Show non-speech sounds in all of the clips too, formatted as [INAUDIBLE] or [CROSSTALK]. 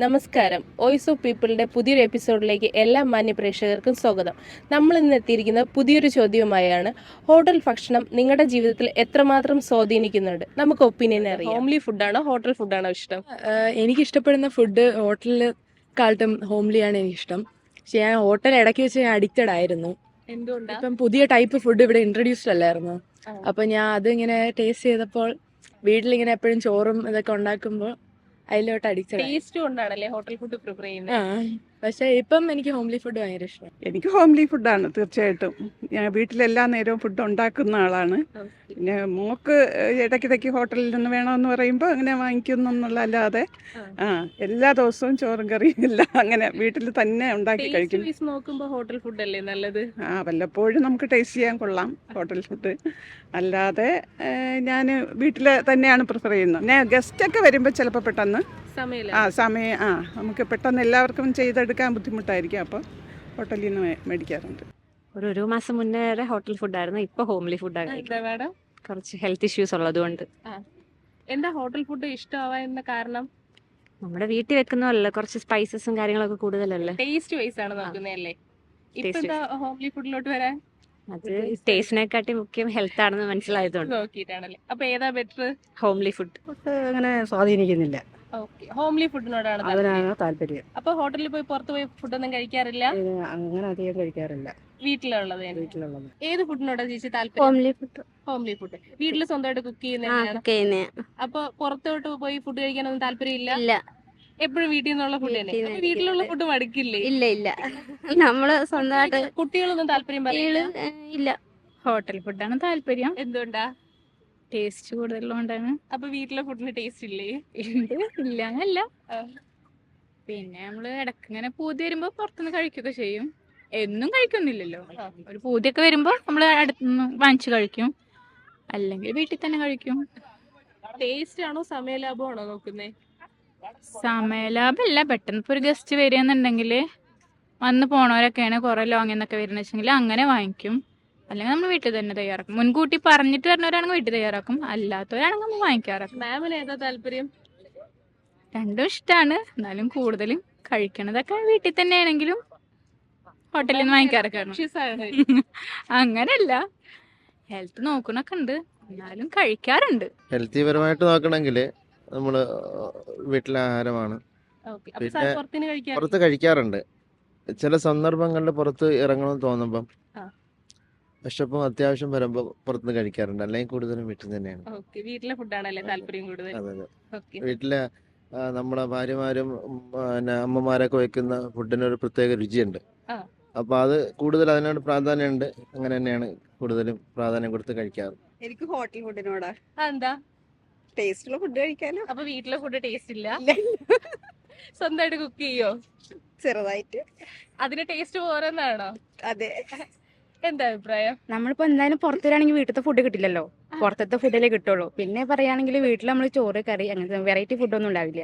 നമസ്കാരം. Voice of പീപ്പിളിന്റെ പുതിയൊരു എപ്പിസോഡിലേക്ക് എല്ലാ മാന്യ പ്രേക്ഷകർക്കും സ്വാഗതം. നമ്മൾ ഇന്ന് എത്തിയിരിക്കുന്ന പുതിയൊരു ചോദ്യവുമായാണ് ഹോട്ടൽ ഭക്ഷണം നിങ്ങളുടെ ജീവിതത്തിൽ എത്രമാത്രം സ്വാധീനിക്കുന്നുണ്ട്? നമുക്ക് ഒപ്പീനിയൻ അറിയാം. ഹോംലി ഫുഡാണോ? ഹോട്ടൽ ഫുഡാണോ ഇഷ്ടം? എനിക്ക് ഇഷ്ടപ്പെടുന്ന ഫുഡ് ഹോട്ടലിൽ കാലത്തും ഹോംലിയാണ് എനിക്കിഷ്ടം. പക്ഷെ ഞാൻ ഹോട്ടൽ ഇടയ്ക്ക് വെച്ച് ഞാൻ അഡിക്റ്റഡ് ആയിരുന്നു. എന്തുകൊണ്ടാണ് ഇപ്പം പുതിയ ടൈപ്പ് ഫുഡ് ഇവിടെ ഇൻട്രൊഡ്യൂസ്ഡ് അല്ലായിരുന്നു. അപ്പം ഞാൻ അതിങ്ങനെ ഇങ്ങനെ ടേസ്റ്റ് ചെയ്തപ്പോൾ വീട്ടിലിങ്ങനെ എപ്പോഴും ചോറും ഇതൊക്കെ ഉണ്ടാക്കുമ്പോൾ അതിലോട്ട് അഡിക്റ്റഡ് ടേസ്റ്റ് കൊണ്ടാണല്ലേ ഹോട്ടൽ ഫുഡ് പ്രിപ്പയർ ചെയ്യുന്നത്? പക്ഷെ ഇപ്പം എനിക്ക് ഹോംലി ഫുഡ് ഭയങ്കര ഇഷ്ടമാണ്. എനിക്ക് ഹോംലി ഫുഡാണ് തീർച്ചയായിട്ടും. ഞാൻ വീട്ടിലെല്ലാ നേരവും ഫുഡ് ഉണ്ടാക്കുന്ന ആളാണ്. പിന്നെ മോക്ക് ഇടയ്ക്കിടയ്ക്ക് ഹോട്ടലിൽ നിന്ന് വേണമെന്ന് പറയുമ്പോൾ അങ്ങനെ വാങ്ങിക്കുന്നു എന്നുള്ളതല്ലാതെ ആ. എല്ലാ ദിവസവും ചോറും കറിയും എല്ലാം അങ്ങനെ വീട്ടിൽ തന്നെ ഉണ്ടാക്കി കഴിക്കും. നോക്കുമ്പോൾ ഹോട്ടൽ ഫുഡ് അല്ലേ നല്ലത്? ആ വല്ലപ്പോഴും നമുക്ക് ടേസ്റ്റ് ചെയ്യാൻ കൊള്ളാം ഹോട്ടൽ ഫുഡ്. അല്ലാതെ ഞാൻ വീട്ടിൽ തന്നെയാണ് പ്രിഫർ ചെയ്യുന്നത്. പിന്നെ ഗസ്റ്റൊക്കെ വരുമ്പോൾ ചിലപ്പോൾ പെട്ടെന്ന് ആ സമയം ആ നമുക്ക് പെട്ടെന്ന് എല്ലാവർക്കും ചെയ്തെടുക്കാൻ ബുദ്ധിമുട്ടായിരിക്കും. അപ്പോൾ ഹോട്ടലിൽ നിന്ന് മേടിക്കാറുണ്ട്. ഒരു ഒരു മാസം മുന്നേ വരെ ഹോട്ടൽ ഫുഡായിരുന്നു. ഇപ്പൊ ഹോംലി ഫുഡാണ് മാഡം? കുറച്ച് ഹെൽത്ത് ഇഷ്യൂസ് ഉള്ളതുകൊണ്ട്. എന്താ ഹോട്ടൽ ഫുഡ് ഇഷ്ടമാവാൻ കാരണം? നമ്മുടെ വീട്ടിൽ വെക്കുന്നതല്ല കുറച്ച് സ്പൈസസും കാര്യങ്ങളൊക്കെ കൂടുതലല്ലേ? ടേസ്റ്റ് വൈസ് ആണ് നോക്കുന്നതല്ലേ? ഹോംലി ഫുഡിലോട്ട് വരാൻ? അത് ടേസ്റ്റിനെക്കാട്ടി മുഖ്യം ഹെൽത്ത് ആണെന്ന് മനസ്സിലായതുകൊണ്ട്. നോക്കിയിട്ടാണല്ലേ. അപ്പൊ ഏതാ ബെറ്റർ ഹോംലി ഫുഡ് അങ്ങനെ സ്വാധീനിക്കുന്നില്ല. ഹോംലി ഫുഡിനോടാണ് താല്പര്യം. അതിനാണ് താല്പര്യം. അപ്പൊ ഹോട്ടലിൽ പോയി പുറത്ത് പോയി ഫുഡൊന്നും കഴിക്കാറില്ല? അങ്ങനെ അധികം കഴിക്കാറില്ല. വീട്ടിലുള്ളത്. വീട്ടിലുള്ളത്. ഏത് ഫുഡിനോടാ ചേച്ചി താല്പര്യം? Homely food. Homely food. വീട്ടിൽ സ്വന്തമായിട്ട് കുക്ക് ചെയ്യുന്ന. അപ്പൊ പുറത്തോട്ട് പോയി ഫുഡ് കഴിക്കാനൊന്നും താല്പര്യമില്ല? ഇല്ല. എപ്പോഴും വീട്ടിൽ നിന്നുള്ള ഫുഡ് തന്നെ. വീട്ടിലുള്ള ഫുഡ് മടുക്കില്ലേ? ഇല്ല ഇല്ല. നമ്മൾ സ്വന്തമായിട്ട് കുട്ടികളൊന്നും താല്പര്യം പറയില്ല? ഇല്ല. ഹോട്ടൽ ഫുഡാണ് താല്പര്യം. എന്തുകൊണ്ടാ? ടേസ്റ്റ് കൂടുതലുള്ളതുകൊണ്ടാണ്. അപ്പൊ വീട്ടിലെ ഫുഡിന് ടേസ്റ്റ് ഇല്ലേ? ഉണ്ട് ഇല്ല എന്നല്ല പിന്നെ നമ്മൾ ഇടയ്ക്ക് ഇങ്ങനെ പൂതി വരുമ്പോ പുറത്തുനിന്ന് കഴിക്കുകയൊക്കെ ചെയ്യും. എന്നും കഴിക്കൊന്നുമില്ലല്ലോ. ആ. ഒരു പൂതിയൊക്കെ വരുമ്പോ നമ്മൾ അടുത്തുനിന്ന് വാങ്ങിച്ചു കഴിക്കും. അല്ലെങ്കിൽ വീട്ടിൽ തന്നെ കഴിക്കും. ടേസ്റ്റ് ആണോ സമയലാഭമാണോ നോക്കുന്നേ? സമയലാഭമല്ല പെട്ടെന്ന് ഇപ്പൊ ഒരു ഗസ്റ്റ് വരികയെന്നുണ്ടെങ്കിൽ വന്ന് പോണവരൊക്കെയാണ് കുറെ ലോങ്ങിൽ നിന്നൊക്കെ വെച്ചെങ്കിൽ അങ്ങനെ വാങ്ങിക്കും. അല്ലെങ്കിൽ നമ്മൾ വീട്ടിൽ തന്നെ തയ്യാറാക്കും. മുൻകൂട്ടി പറഞ്ഞിട്ട് വരുന്നവരാണെങ്കിൽ വീട്ടിൽ തയ്യാറാക്കും. അല്ലാത്തവരാണെങ്കിൽ നമ്മൾ വാങ്ങിക്കാറാക്കും. മാമിന് ഏതാ താല്പര്യം? രണ്ടും ഇഷ്ടമാണ് എന്നാലും കൂടുതലും കഴിക്കണതൊക്കെ വീട്ടിൽ തന്നെ ആണെങ്കിലും ഹോട്ടലിൽ നിന്ന് വാങ്ങിക്കാറൊക്കെയാണ്. [LAUGHS] അങ്ങനല്ല. ഹെൽത്ത് നോക്കണൊക്കെ ഉണ്ട്. എന്നാലും കഴിക്കാറുണ്ട്. ഹെൽത്തി പരമായിട്ട് നോക്കണമെങ്കിൽ നമ്മൾ വീട്ടിലെ ആഹാരമാണ്. പിന്നെ പുറത്ത് കഴിക്കാറുണ്ട്. ചില സന്ദർഭങ്ങളിൽ പുറത്ത് ഇറങ്ങണമെന്ന് തോന്നുമ്പം ആ. വിശപ്പും അത്യാവശ്യം വരുമ്പോൾ പുറത്തുനിന്ന് കഴിക്കാറുണ്ട്. അല്ലെങ്കിൽ കൂടുതലും വീട്ടിൽ തന്നെയാണ്. ഓക്കെ. വീട്ടിലെ ഫുഡാണല്ലേ താല്പര്യം കൂടുതൽ? അതെ അതെ. ഓക്കെ. വീട്ടിലെ ആ, നമ്മളെ ഭാര്യമാരും ഉം, പിന്നെ അമ്മമാരൊക്കെ വെക്കുന്ന ഫുഡിന് ഒരു പ്രത്യേക രുചിയുണ്ട്. ആ. അപ്പൊ അത് കൂടുതൽ അതിനോട് പ്രാധാന്യമുണ്ട്. അങ്ങനെ തന്നെയാണ് കൂടുതലും പ്രാധാന്യം കൊടുത്ത് കഴിക്കാറ്. എനിക്ക് ഹോട്ടൽ ഫുഡിനോടാ. എന്താ? ടേസ്റ്റുള്ള ഫുഡ് കഴിക്കാനോ അപ്പൊ വീട്ടിലെ ഫുഡ് ടേസ്റ്റ് ഇല്ല? സ്വന്തമായിട്ട് കുക്ക് ചെയ്യോ? ചെറുതായിട്ട്. അതിന് ടേസ്റ്റ് പോരെന്നാണോ അതെ. എന്താ അഭിപ്രായം? നമ്മളിപ്പോ എന്തായാലും പുറത്തുവരാണെങ്കിൽ വീട്ടിലത്തെ ഫുഡ് കിട്ടില്ലല്ലോ. പുറത്തത്തെ ഫുഡല്ലേ കിട്ടുള്ളൂ. പിന്നെ പറയുകയാണെങ്കിൽ വീട്ടിൽ നമ്മൾ ചോറ് കറി അങ്ങനത്തെ വെറൈറ്റി ഫുഡ് ഒന്നും ഉണ്ടാവില്ല.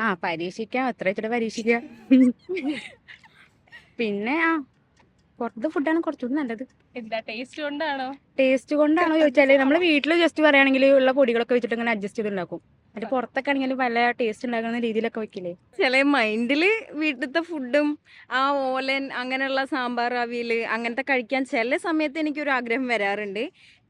ആ പരീക്ഷിക്കാം. എത്ര ചൂടെ പരീക്ഷിക്കാം. [LAUGHS] പിന്നെ ആ പുറത്തെ ഫുഡാണ് കുറച്ചുകൂടി നല്ലത്. ടേസ്റ്റ് കൊണ്ടാണോ? ടേസ്റ്റ് കൊണ്ടാണോ ചോദിച്ചാൽ നമ്മൾ വീട്ടിൽ ജസ്റ്റ് പറയുകയാണെങ്കിൽ ഉള്ള പൊടികളൊക്കെ വെച്ചിട്ട് ഇങ്ങനെ അഡ്ജസ്റ്റ് ചെയ്ത് ഉണ്ടാക്കും അതിന്റെ പുറത്തൊക്കെ ആണെങ്കിൽ പല ടേസ്റ്റ് ഉണ്ടാക്കുന്ന രീതിയിലൊക്കെ വെക്കില്ലേ? ചില മൈൻഡിൽ വീട്ടിലത്തെ ഫുഡും ആ ഓലൻ അങ്ങനെയുള്ള സാമ്പാർ അവിയൽ അങ്ങനത്തെ കഴിക്കാൻ ചില സമയത്ത് എനിക്കൊരു ആഗ്രഹം വരാറുണ്ട്.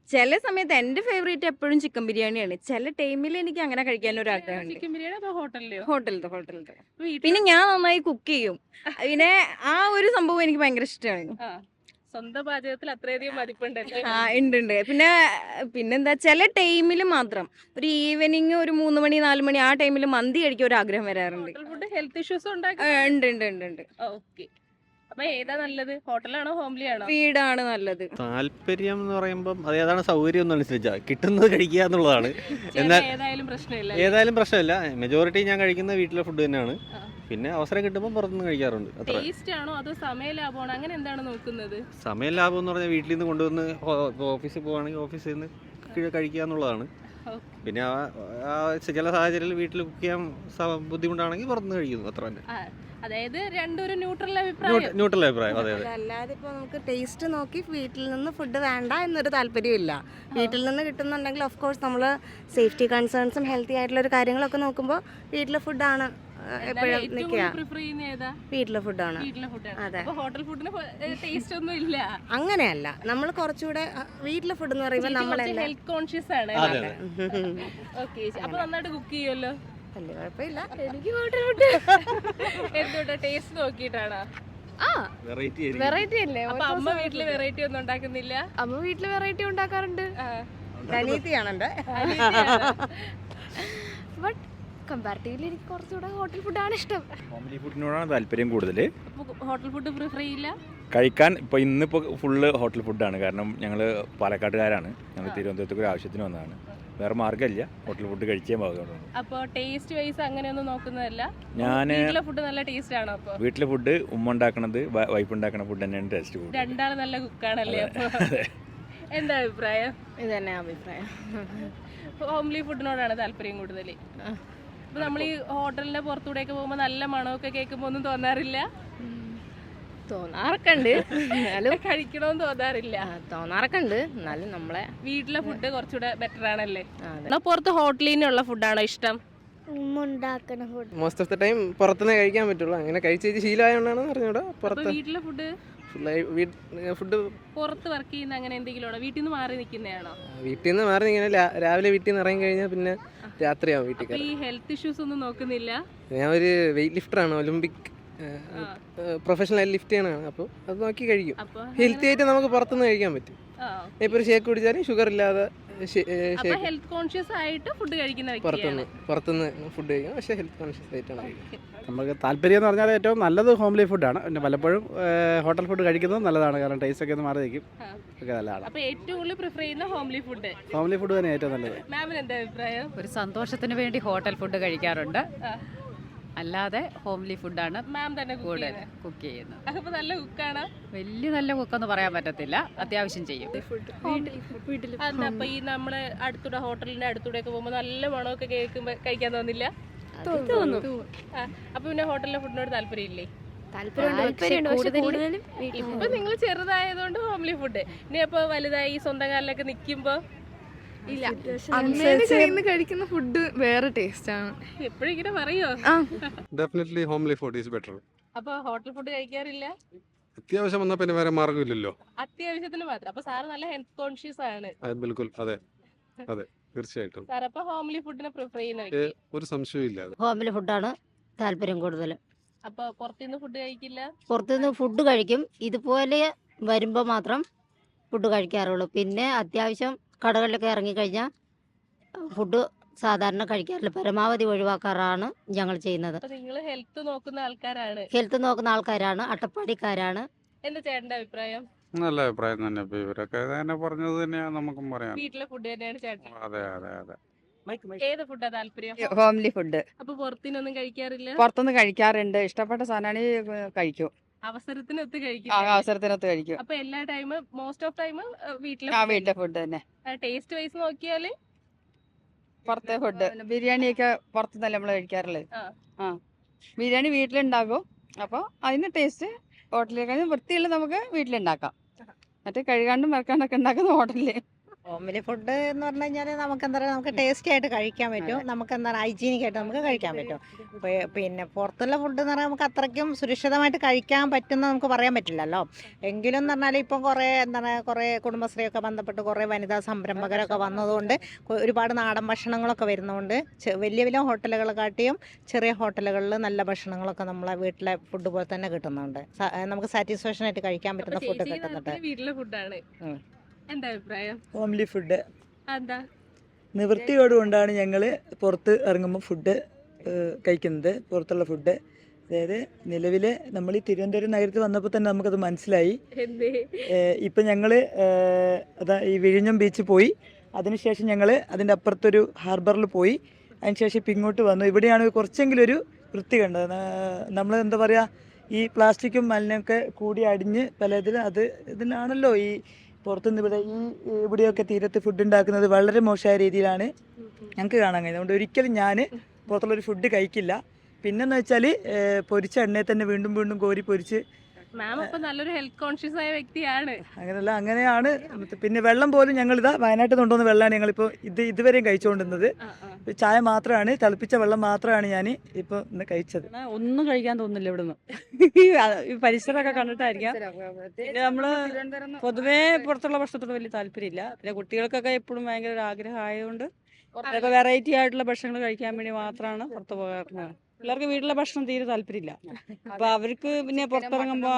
ചില സമയത്ത് എന്റെ ഫേവറേറ്റ് എപ്പോഴും ചിക്കൻ ബിരിയാണിയാണ് ചില ടൈമിൽ എനിക്ക് അങ്ങനെ കഴിക്കാൻ ഒരു ആഗ്രഹമുണ്ട് ചിക്കൻ ബിരിയാണി അതോ ഹോട്ടലിലെയോ ഹോട്ടലിലത്തെ ഹോട്ടലിലത്തെ. വീട്ടിൽ പിന്നെ ഞാൻ നന്നായി കുക്ക് ചെയ്യും. പിന്നെ ആ ഒരു സംഭവം എനിക്ക് ഭയങ്കര ഇഷ്ടമാണ് ആ. സ്വന്തം പാചകത്തിൽ അത്രയധികം മതിപ്പുണ്ടല്ലേ ആ ഉണ്ട് ഉണ്ട് പിന്നെ പിന്നെന്താ ചില ടൈമിൽ മാത്രം. ഒരു ഈവനിങ് ഒരു മൂന്ന് മണി നാല് മണി ആ ടൈമിൽ മന്തി കഴിക്കാൻ ഒരു ആഗ്രഹം വരാറുണ്ട് ഫുഡ് ഹെൽത്ത് ഇഷ്യൂസ് ഉണ്ട് ഉണ്ട് ഉണ്ട് ഉണ്ട് ഓക്കെ. അപ്പൊ ഏതാ നല്ലത്? ഹോട്ടലാണോ ഹോംലി ആണോ വീടാണ് നല്ലത്. താല്പര്യം എന്ന് പറയുമ്പോൾ അത് ഏതാണ് സൗകര്യം എന്നനുസരിച്ചാ കിട്ടുന്നത് കഴിക്കുക എന്നുള്ളതാണ്. എന്നാൽ ഏതായാലും പ്രശ്നമില്ല ഏതായാലും പ്രശ്നമില്ല. മെജോറിറ്റി ഞാൻ കഴിക്കുന്ന വീട്ടിലെ ഫുഡ് തന്നെയാണ്. പിന്നെ അവസരം കിട്ടുമ്പോൾ പുറത്തുനിന്ന് കഴിക്കാറുണ്ട്. അത്ര. ടേസ്റ്റ് ആണോ അതോ സമയ ലാഭമാണോ? അങ്ങനെ എന്താണ് നോക്കുന്നത്? സമയ ലാഭം എന്ന് പറഞ്ഞാൽ വീട്ടിൽ നിന്ന് കൊണ്ടുവന്ന് ഓഫീസിൽ പോവാണെങ്കിൽ ഓഫീസിൽ നിന്ന് കഴി- കഴിക്കുക എന്നുള്ളതാണ്. പിന്നെ ചില സാഹചര്യത്തിൽ വീട്ടിൽ കുക്ക് ചെയ്യാൻ ബുദ്ധിമുട്ടാണെങ്കിൽ പുറത്തുനിന്ന് കഴിക്കുന്നു അത്ര തന്നെ. അതായത് രണ്ടൊരു ന്യൂട്രൽ അഭിപ്രായം. ന്യൂട്രൽ അഭിപ്രായം അതെ അതെ. അല്ലാതെ ഇപ്പൊ നമുക്ക് ടേസ്റ്റ് നോക്കി വീട്ടിൽ നിന്ന് ഫുഡ് വേണ്ട എന്നൊരു താല്പര്യമില്ല. വീട്ടിൽ നിന്ന് കിട്ടുന്നുണ്ടെങ്കിൽ ഓഫ് കോഴ്സ് നമ്മൾ സേഫ്റ്റി കൺസേൺസും ഹെൽത്തി ആയിട്ടുള്ള ഒരു കാര്യങ്ങളൊക്കെ നോക്കുമ്പോൾ വീട്ടിലെ ഫുഡാണ് എപ്പോഴും നിൽക്കുക വീട്ടിലെ ഫുഡാണ് അതെ. ഹോട്ടൽ ഫുഡിന് ടേസ്റ്റ് ഒന്നും ഇല്ല. അങ്ങനെയല്ല. നമ്മൾ കുറച്ചുകൂടെ വീട്ടിലെ ഫുഡ് എന്ന് പറയുമ്പോൾ നമ്മൾ ഹെൽത്ത് കോൺഷ്യസ് ആണ്. ഓക്കെ അപ്പൊ നന്നായിട്ട് കുക്ക് ചെയ്യുമല്ലോ വലിയ കുഴപ്പമില്ല. എനിക്ക് ഹോട്ടൽ ഫുഡ് എന്തുകൊണ്ടാ ടേസ്റ്റ് നോക്കിയിട്ടാണോ? വെറൈറ്റി അല്ലേ? അമ്മ വീട്ടിൽ വെറൈറ്റി ഒന്നും ഉണ്ടാക്കുന്നില്ല? അമ്മ വീട്ടിൽ വെറൈറ്റി ഉണ്ടാക്കാറുണ്ട്. ആ. ബട്ട് കമ്പാരിറ്റീവ്ലി എനിക്ക് കുറച്ചുകൂടെ ഹോട്ടൽ ഫുഡാണ് ഇഷ്ടം. ഫാമിലി ഫുഡിനോടാണ് താല്പര്യം കൂടുതൽ ഹോട്ടൽ ഫുഡ് പ്രിഫർ ചെയ്യില്ല? കഴിക്കാൻ ഇപ്പോൾ ഇന്നിപ്പോൾ ഫുള്ള് ഹോട്ടൽ ഫുഡാണ് കാരണം ഞങ്ങൾ പാലക്കാട്ടുകാരാണ്. ഞങ്ങൾ. തിരുവനന്തപുരത്തേക്ക് ഒരു ആവശ്യത്തിന് വന്നതാണ്. വേറെ മാർഗമില്ല. ഹോട്ടൽ ഫുഡ് കഴിച്ചേ പാകുള്ളൂ അപ്പൊ ടേസ്റ്റ് വൈസ് അങ്ങനെയൊന്നും നോക്കുന്നതല്ല? ഞാൻ വീട്ടിലെ ഫുഡ് നല്ല ടേസ്റ്റ് ആണോ അപ്പോൾ വീട്ടിലെ ഫുഡ് ഉമ്മ ഉണ്ടാക്കണത് വൈഫ് ഉണ്ടാക്കണ ഫുഡ് തന്നെയാണ് ടേസ്റ്റ് കൂടുതൽ രണ്ടാൾ നല്ല കുക്കാണല്ലേ എന്താ അഭിപ്രായം? ഇത് തന്നെ അഭിപ്രായം ഹോംലി ഫുഡിനോടാണ് താല്പര്യം കൂടുതൽ അപ്പൊ നമ്മൾ ഈ ഹോട്ടലിന്റെ പുറത്തൂടെയൊക്കെ പോകുമ്പോ നല്ല മണമൊക്കെ കേൾക്കുമ്പോ ഒന്നും തോന്നാറില്ല? തോന്നാറൊക്കെ ഉണ്ട് എന്നാലും [LAUGHS] കഴിക്കണമെന്ന് തോന്നാറില്ല. തോന്നാറക്കണ്ട്. തോന്നാറൊക്കെ ഉണ്ട് എന്നാലും നമ്മളെ വീട്ടിലെ ഫുഡ് കുറച്ചുകൂടെ ബെറ്റർ ആണല്ലേ പുറത്ത് ഹോട്ടലിൽ നിന്നുള്ള ഫുഡാണോ ഇഷ്ടം? മോസ്റ്റ് ഓഫ് ദ ടൈം പുറത്തുനിന്ന് കഴിക്കാൻ പറ്റുള്ളൂ. അങ്ങനെ കഴിച്ച് ശീലമായോണ്ടാണ് പറഞ്ഞൂടാ. പുറത്ത് വീട്ടിലെ ഫുഡ്? ഫുഡ് പുറത്ത് വർക്ക് ചെയ്യുന്ന അങ്ങനെ എന്തെങ്കിലും വീട്ടിൽ നിന്ന് മാറി നിൽക്കുന്നതാണോ? വീട്ടിൽ നിന്ന് മാറി ഇങ്ങനെ രാവിലെ വീട്ടിൽ നിന്ന് ഇറങ്ങി കഴിഞ്ഞാൽ പിന്നെ രാത്രിയാവും വീട്ടിൽ ഈ ഹെൽത്ത് ഇഷ്യൂസ് ഒന്നും നോക്കുന്നില്ല? ഞാൻ ഒരു വെയിറ്റ് ലിഫ്റ്റർ ആണ് ഒളിമ്പിക് പ്രൊഫഷണൽ ലിഫ്റ്റ് ചെയ്യണതാണ് അപ്പോൾ അത് നോക്കി കഴിക്കും. ഹെൽത്തി ആയിട്ട് നമുക്ക് പുറത്തുനിന്ന് കഴിക്കാൻ പറ്റും. ഇപ്പോൾ ഒരു ഷേക്ക് കുടിച്ചാലും ഷുഗർ ഇല്ലാതെ ഹെൽത്ത് കോൺഷ്യസ് ആയിട്ട് ഫുഡ് കഴിക്കുന്ന പുറത്തുനിന്ന് പുറത്തുനിന്ന് ഫുഡ് കഴിക്കണം പക്ഷേ ഹെൽത്ത് കോൺഷ്യസ് ആയിട്ടാണ് നമുക്ക് താല്പര്യം എന്ന് പറഞ്ഞാൽ ഏറ്റവും നല്ലത് ഹോംലി ഫുഡാണ് പിന്നെ പലപ്പോഴും ഹോട്ടൽ ഫുഡ് കഴിക്കുന്നത് നല്ലതാണ്. കാരണം ടേസ്റ്റ് ഒക്കെ ഒന്ന് മാറി നിൽക്കും. ഒക്കെ നല്ലതാണ്. അപ്പോൾ ഏറ്റവും കൂടുതൽ പ്രിഫർ ചെയ്യുന്ന ഹോംലി ഫുഡ് ഹോംലി ഫുഡ് തന്നെ ഏറ്റവും നല്ലത്. മാമിന് എന്താ അഭിപ്രായം? ഒരു സന്തോഷത്തിന് വേണ്ടി ഹോട്ടൽ ഫുഡ് കഴിക്കാറുണ്ട്. അല്ലാതെ ഹോംലി ഫുഡാണ് മാം തന്നെ കൂടുതൽ. കുക്ക് ചെയ്യുന്നത്. അപ്പൊ നല്ല കുക്കാണ് വലിയ നല്ല കുക്കെന്ന് പറയാൻ പറ്റത്തില്ല. അത്യാവശ്യം ചെയ്യും. അതെന്താ അപ്പൊ ഈ നമ്മളെ അടുത്തൂടെ ഹോട്ടലിന്റെ അടുത്തൂടെ ഒക്കെ പോകുമ്പോ നല്ല മണമൊക്കെ കേൾക്കുമ്പോ കഴിക്കാൻ തോന്നില്ല? തോന്നും. അപ്പൊ പിന്നെ ഹോട്ടലിലെ ഫുഡിനോട് താല്പര്യമില്ലേ ഇപ്പൊ നിങ്ങൾ ചെറുതായതുകൊണ്ട് ഹോംലി ഫുഡ്. ഇനി അപ്പൊ വലുതായി സ്വന്തം കാലിലൊക്കെ നിക്കുമ്പോ ഇല്ല. അമ്മേനെ ചെയ്യുന്ന കഴിക്കുന്ന ഫുഡ് വേറെ ടേസ്റ്റ് ആണ്. എപ്പോഴും ഇങ്ങനെ പറയോ? Definitely homely food is better അപ്പൊ ഹോട്ടൽ ഫുഡ് കഴിക്കാറില്ല? അത്യാവശ്യം വന്നാൽ പിന്നെ വേറെ മാർഗമില്ലല്ലോ. അത്യാവശ്യത്തിന് മാത്രം. അപ്പൊ സാറ് നല്ല ഹെൽത്ത് കോൺഷ്യസ് ആണ്. ബിൽക്കുൽ. അതെ. അതെ. തീർച്ചയായിട്ടും. സാർ അപ്പൊ ഹോംലി ഫുഡിനെ പ്രിഫർ ചെയ്യുന്ന ഒരു സംശയവും ഹോംലി ഫുഡാണ് താല്പര്യം കൂടുതൽ. അപ്പൊ പുറത്തുനിന്ന് ഫുഡ് കഴിക്കില്ല? പുറത്തുനിന്ന് ഫുഡ് കഴിക്കും. ഇതുപോലെ വരുമ്പോൾ മാത്രം ഫുഡ് കഴിക്കാറുള്ളൂ. പിന്നെ അത്യാവശ്യം കടകളിലൊക്കെ ഇറങ്ങിക്കഴിഞ്ഞാൽ ഫുഡ് സാധാരണ കഴിക്കാറില്ല. പരമാവധി ഒഴിവാക്കാറാണ് ഞങ്ങൾ ചെയ്യുന്നത്. നിങ്ങൾ ഹെൽത്ത് നോക്കുന്ന ആൾക്കാരാണ്. ഹെൽത്ത് നോക്കുന്ന ആൾക്കാരാണ് അട്ടപ്പാടിക്കാരാണ്. എന്താ ചേട്ടന്റെ അഭിപ്രായം? നല്ല അഭിപ്രായം തന്നെ. ഇപ്പൊ ഇവരൊക്കെ തന്നെ പറഞ്ഞത് തന്നെയാണ് നമുക്കും പറയാം. വീട്ടിലെ ഫുഡ് തന്നെയാണ് ചേട്ടൻ. അതെ അതെ അതെ. ഏത് ഫുഡാ താല്പര്യം? ഹോംലി ഫുഡ് അപ്പൊ പുറത്തുനിന്നൊന്നും കഴിക്കാറില്ല? പുറത്തുനിന്ന് കഴിക്കാറുണ്ട്. ഇഷ്ടപ്പെട്ട സാധനമാണ് കഴിക്കും. അവസരത്തിനൊത്ത് കഴിക്കും അവസരത്തിനൊത്ത് കഴിക്കും. അപ്പൊ എല്ലാ ടൈമും മോസ്റ്റ് ഓഫ് ടൈം വീട്ടിലെ ആ വീട്ടിലെ ഫുഡ് തന്നെ. ടേസ്റ്റ് വൈസ് നോക്കിയാൽ പുറത്തെ ഫുഡ് ബിരിയാണിയൊക്കെ പുറത്തുനിന്നല്ല നമ്മൾ കഴിക്കാറുള്ളത്? ആ. ബിരിയാണി വീട്ടിലുണ്ടാകും. അപ്പോൾ അതിന് ടേസ്റ്റ് ഹോട്ടലിൽ വൃത്തിയുള്ള നമുക്ക് വീട്ടിലുണ്ടാക്കാം. മറ്റേ കഴുകാണ്ടും മറക്കാണ്ടൊക്കെ ഉണ്ടാക്കുന്ന ഹോട്ടലിൽ ഹോമിലി ഫുഡ് എന്ന് പറഞ്ഞു കഴിഞ്ഞാൽ നമുക്ക് എന്താ പറയുക നമുക്ക് ടേസ്റ്റി ആയിട്ട് കഴിക്കാൻ പറ്റും. നമുക്ക് എന്താ പറയുക ഹൈജീനിക് ആയിട്ട് നമുക്ക് കഴിക്കാൻ പറ്റും. പിന്നെ പുറത്തുള്ള ഫുഡ് എന്ന് പറഞ്ഞാൽ നമുക്ക് അത്രയ്ക്കും സുരക്ഷിതമായിട്ട് കഴിക്കാൻ പറ്റുന്ന നമുക്ക് പറയാൻ പറ്റില്ലല്ലോ. എങ്കിലും എന്ന് പറഞ്ഞാൽ ഇപ്പം കുറേ എന്താണ് കുറേ കുടുംബശ്രീയൊക്കെ ബന്ധപ്പെട്ട് കുറേ വനിതാ സംരംഭകരൊക്കെ വന്നതുകൊണ്ട് ഒരുപാട് നാടൻ ഭക്ഷണങ്ങളൊക്കെ വരുന്നതുകൊണ്ട് വലിയ വലിയ വലിയ ഹോട്ടലുകളെക്കാട്ടിയും ചെറിയ ഹോട്ടലുകളിൽ നല്ല ഭക്ഷണങ്ങളൊക്കെ നമ്മളെ വീട്ടിലെ ഫുഡ് പോലെ തന്നെ കിട്ടുന്നുണ്ട്. നമുക്ക് സാറ്റിസ്ഫാക്ഷൻ ആയിട്ട് കഴിക്കാൻ പറ്റുന്ന ഫുഡ് കിട്ടുന്നുണ്ട് വീട്ടിലെ ഫുഡാണ്. എന്താ അഭിപ്രായം? Homely food. എന്താ നിവൃത്തിയോട് കൊണ്ടാണ് ഞങ്ങൾ പുറത്ത് ഇറങ്ങുമ്പോൾ ഫുഡ് കഴിക്കുന്നത്. പുറത്തുള്ള ഫുഡ്. അതായത് നിലവിലെ നമ്മൾ ഈ തിരുവനന്തപുരം നഗരത്തിൽ വന്നപ്പോൾ തന്നെ നമുക്കത് മനസ്സിലായി. ഇപ്പം ഞങ്ങൾ അതാ ഈ വിഴിഞ്ഞം ബീച്ചിൽ പോയി. അതിനുശേഷം ഞങ്ങൾ അതിന്റെ അപ്പുറത്തൊരു ഹാർബറിൽ പോയി. അതിനുശേഷം ഇപ്പം ഇങ്ങോട്ട് വന്നു. ഇവിടെയാണ് കുറച്ചെങ്കിലും ഒരു വൃത്തി കണ്ടത്. നമ്മൾ എന്താ പറയുക ഈ പ്ലാസ്റ്റിക്കും മലിനൊക്കെ കൂടി അടിഞ്ഞ് പലതിലും അത് ഇതിലാണല്ലോ ഈ പുറത്തുനിന്ന് ഇവിടെ ഈ ഇവിടെയൊക്കെ തീരത്ത് ഫുഡ് ഉണ്ടാക്കുന്നത് വളരെ മോശമായ രീതിയിലാണ് ഞങ്ങൾക്ക് കാണാൻ കഴിയുന്നത് അതുകൊണ്ട് ഒരിക്കലും ഞാൻ പുറത്തുള്ളൊരു ഫുഡ് കഴിക്കില്ല. പിന്നെന്ന് വെച്ചാൽ പൊരിച്ച എണ്ണയിൽ തന്നെ വീണ്ടും വീണ്ടും കോരി പൊരിച്ച് മാം അപ്പൊ നല്ലൊരു ഹെൽത്ത് കോൺഷ്യസ് ആയ വ്യക്തിയാണ്. അങ്ങനെയല്ല അങ്ങനെയാണ്. പിന്നെ വെള്ളം പോലും ഞങ്ങൾ ഇതാ വയനാട്ടിൽ നിന്ന് കൊണ്ടുവന്ന വെള്ളമാണ് ഞങ്ങളിപ്പോൾ ഇത് ഇതുവരെയും കഴിച്ചുകൊണ്ടിരുന്നത്. ഇപ്പൊ ചായ മാത്രമാണ് തിളപ്പിച്ച വെള്ളം മാത്രമാണ് ഞാൻ ഇപ്പോൾ ഇന്ന് കഴിച്ചത്. ഒന്നും കഴിക്കാൻ തോന്നുന്നില്ല ഇവിടുന്ന്. ഈ പരിസരമൊക്കെ കണ്ടിട്ടായിരിക്കാം. പിന്നെ നമ്മൾ പൊതുവേ പുറത്തുള്ള ഭക്ഷണത്തോട് വലിയ താല്പര്യമില്ല. പിന്നെ കുട്ടികൾക്കൊക്കെ എപ്പോഴും ഭയങ്കര ഒരു ആഗ്രഹമായതുകൊണ്ട് വെറൈറ്റി ആയിട്ടുള്ള ഭക്ഷണങ്ങൾ കഴിക്കാൻ വേണ്ടി മാത്രമാണ് പുറത്തു പോകാറുള്ളത്. പിള്ളേർക്ക് വീട്ടിലെ ഭക്ഷണം തീരെ താല്പര്യമില്ല. അപ്പൊ അവർക്ക് പിന്നെ പുറത്തിറങ്ങുമ്പോ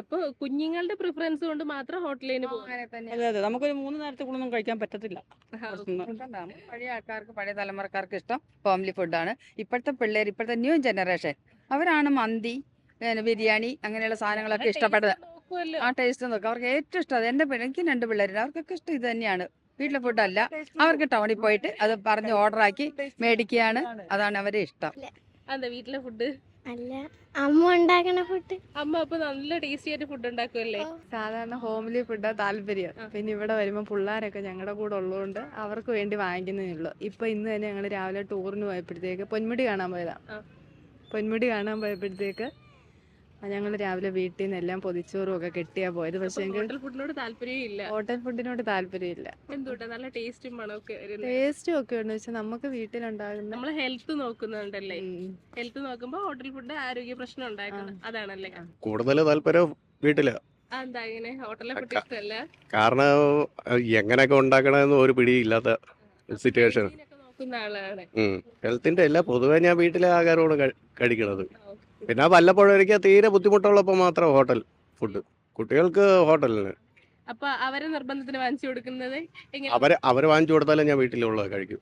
അപ്പൊ കുഞ്ഞുങ്ങളുടെ പ്രിഫറൻസ് കൊണ്ട് മാത്രം ഹോട്ടലിൽ പോകും അതെ അതെ. നമുക്കൊരു മൂന്ന് നേരത്തെ കൂടുതലൊന്നും കഴിക്കാൻ പറ്റത്തില്ല. പഴയ ആൾക്കാർക്ക് പഴയ തലമുറക്കാർക്ക് ഇഷ്ടം ഫാമിലി ഫുഡാണ് ഇപ്പോഴത്തെ പിള്ളേർ ഇപ്പോഴത്തെ ന്യൂ ജനറേഷൻ അവരാണ് മന്തി പിന്നെ ബിരിയാണി അങ്ങനെയുള്ള സാധനങ്ങളൊക്കെ ഇഷ്ടപ്പെട്ടത് ആ ടേസ്റ്റ് നോക്കുക അവർക്ക് ഏറ്റവും ഇഷ്ടം പിള്ളേർ എനിക്ക് രണ്ട് പിള്ളേരുണ്ട്. അവർക്കൊക്കെ ഇഷ്ടം ഇത് തന്നെയാണ്. വീട്ടിലെ ഫുഡല്ല അവർക്ക് ടൗണിൽ പോയിട്ട് അത് പറഞ്ഞ് ഓർഡറാക്കി മേടിക്കുകയാണ്. അതാണ് അവരെ ഇഷ്ടം. അതെ വീട്ടിലെ ഫുഡ് അല്ല അമ്മ ഉണ്ടാക്കണ ഫുഡ് അമ്മ അപ്പൊ നല്ല ടേസ്റ്റി ആയിട്ട് ഫുഡ് ഉണ്ടാക്കുമല്ലേ സാധാരണ ഹോംലി ഫുഡാ താല്പര്യം. പിന്നെ ഇവിടെ വരുമ്പോൾ പിള്ളേരൊക്കെ ഞങ്ങളുടെ കൂടെ ഉള്ളതുകൊണ്ട് അവർക്ക് വേണ്ടി വാങ്ങിക്കുന്നേ ഉള്ളൂ. ഇപ്പൊ ഇന്ന് തന്നെ ഞങ്ങൾ രാവിലെ ടൂറിന് പോയപ്പോഴത്തേക്ക് പൊന്മുടി കാണാൻ പോയതാ. പൊന്മുടി കാണാൻ പോയപ്പോഴത്തേക്ക് ഞങ്ങൾ രാവിലെ വീട്ടിൽ നിന്ന് എല്ലാം പൊതിച്ചോറും ഒക്കെ കെട്ടിയാ പോയത്. പക്ഷേ ഹോട്ടൽ ഫുഡിനോട് താല്പര്യം ഇല്ല. ഹോട്ടൽ ഫുഡിനോട് താല്പര്യമില്ല. എന്തുകൊണ്ടാ നല്ല ടേസ്റ്റും മണമൊക്കെ ടേസ്റ്റും ഒക്കെ ഉണ്ട്. പക്ഷെ നമുക്ക് വീട്ടിലുണ്ടാകുന്ന നമ്മൾ ഹെൽത്ത് നോക്കുന്നുണ്ടല്ലേ? ഹെൽത്ത് നോക്കുമ്പോ ഹോട്ടൽ ഫുഡ് ആരോഗ്യ പ്രശ്നം ഉണ്ടാക്കുന്നത് അതാണല്ലേ? കൂടുതൽ താല്പര്യം വീട്ടിൽ. കാരണം എങ്ങനെയൊക്കെ ഉണ്ടാക്കണമെന്ന് ഒരു പിടിയില്ലാത്ത സിറ്റുവേഷൻ ഒക്കെ നോക്കുന്ന ആളാണ്. ഹെൽത്തിന്റെ അല്ല പൊതുവെ ഞാൻ വീട്ടിലെ ആഹാരമാണ് കഴിക്കുന്നത് കഴിക്കണത്. പിന്നെ വല്ലപ്പോഴേക്ക് തീരെ ബുദ്ധിമുട്ടുള്ളപ്പോൾ മാത്രം ഹോട്ടൽ ഫുഡ്. കുട്ടികൾക്ക് ഹോട്ടലിന്. അപ്പൊ അവരെ നിർബന്ധത്തിന് വാങ്ങിച്ചു കൊടുക്കുന്നത് എങ്ങനെ? അവരെ അവർ വാങ്ങിച്ചു കൊടുത്താലും ഞാൻ വീട്ടിലുള്ളത് കഴിക്കും.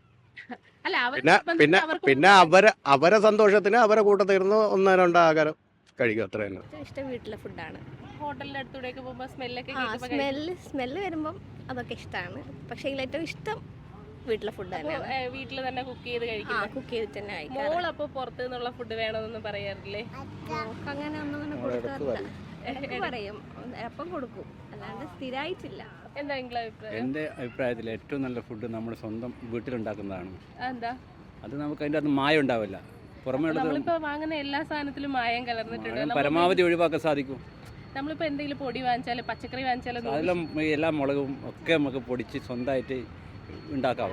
അല്ല അവരെ പിന്നെ പിന്നെ പിന്നെ അവരെ അവരെ സന്തോഷത്തിന് അവരെ കൂട്ടത്തിൽ ഇരുന്ന് ഒന്നോ രണ്ടോ ആകാരം കഴിക്കും അത്ര തന്നെ ഇഷ്ടം വീട്ടിലെ ഫുഡാണ്. ഹോട്ടലിന്റെ അടുത്തൂടെയൊക്കെ പോകുമ്പോ സ്മെല്ലൊക്കെ സ്മെല്ല് സ്മെല്ല് വരുമ്പം അതൊക്കെ ഇഷ്ടമാണ് പക്ഷേ ഏറ്റവും ഇഷ്ടം വീട്ടിലെ ഫുഡ് തന്നെയാണ്. വീട്ടിൽ തന്നെ കുക്ക് ചെയ്ത് ആ കഴിക്കുന്നത്. കുക്ക് ചെയ്തിട്ട് തന്നെ മോൾ അപ്പൊ പുറത്തു നിന്നുള്ള ഫുഡ് വേണമെന്നൊന്നും പറയാറില്ലേ? മോൾക്ക് അങ്ങനെ ഒന്നും അങ്ങനെ കൊടുക്കാറില്ല. പറയും. അപ്പം കൊടുക്കും. അല്ലാണ്ട് സ്ഥിരായിട്ടില്ല. എന്താ നിങ്ങളെ അഭിപ്രായം? എന്റെ അഭിപ്രായത്തിൽ ഏറ്റവും നല്ല ഫുഡ് നമ്മൾ സ്വന്തം വീട്ടിലുണ്ടാക്കുന്നതാണ്. എന്താ അത് നമുക്ക് അതിന്റെ അകത്ത് മായം ഉണ്ടാവില്ല. പുറമേ വാങ്ങുന്ന എല്ലാ സാധനത്തിലും മായം കലർന്നിട്ടുണ്ട്. പരമാവധി ഒഴിവാക്കാൻ സാധിക്കും. നമ്മളിപ്പോ എന്തെങ്കിലും പൊടി വാങ്ങിച്ചാലും പച്ചക്കറി വാങ്ങിച്ചാലും എല്ലാ മുളകും ഒക്കെ നമുക്ക് പൊടിച്ച് സ്വന്തമായിട്ട് ഉണ്ടാക്കാം